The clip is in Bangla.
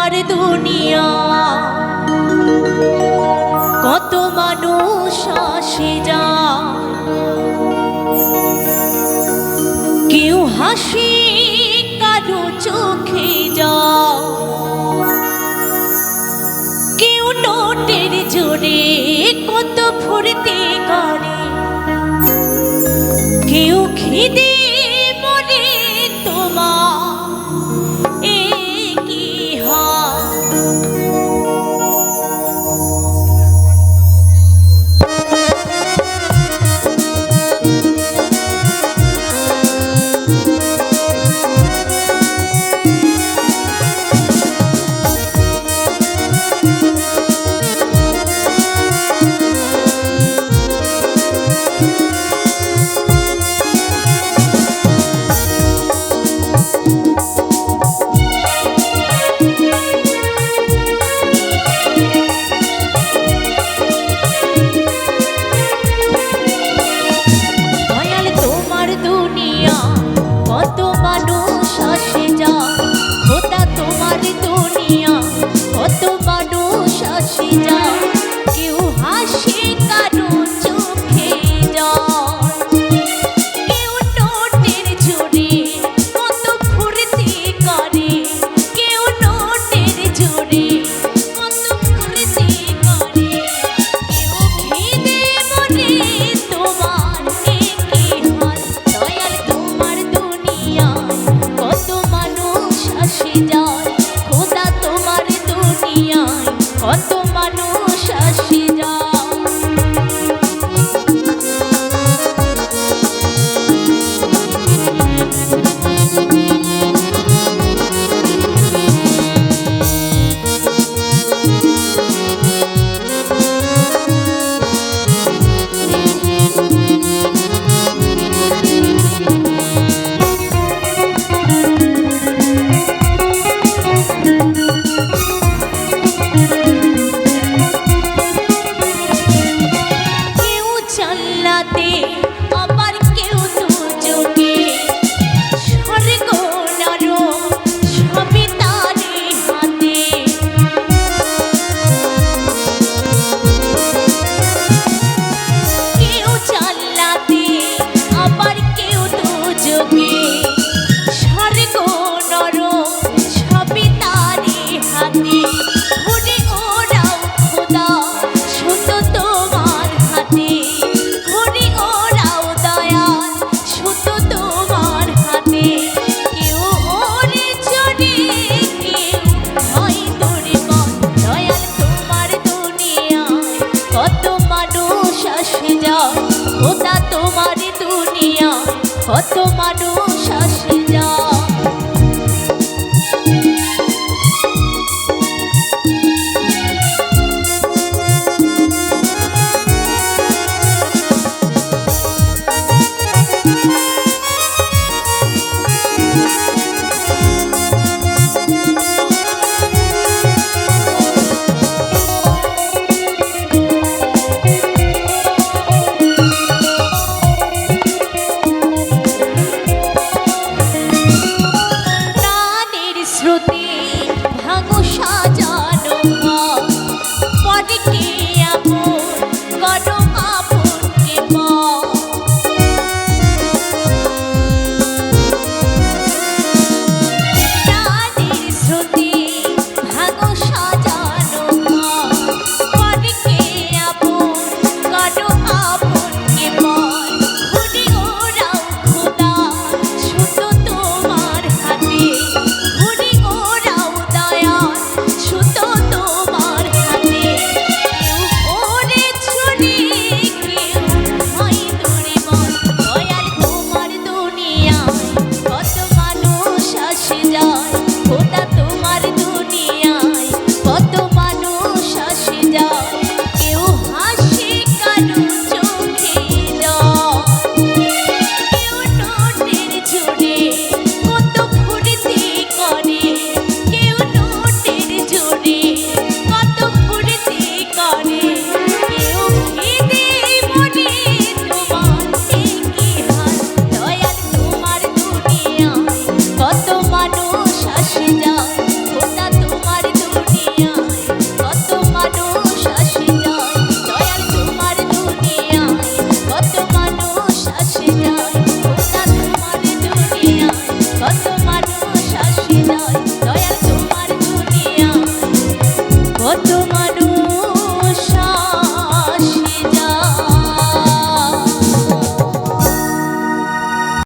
আমার দুনিয়া। কত মানুষ আসে যা। কেউ হাসি কারও চোখে yo হাতে কত মানুষ disfrutar.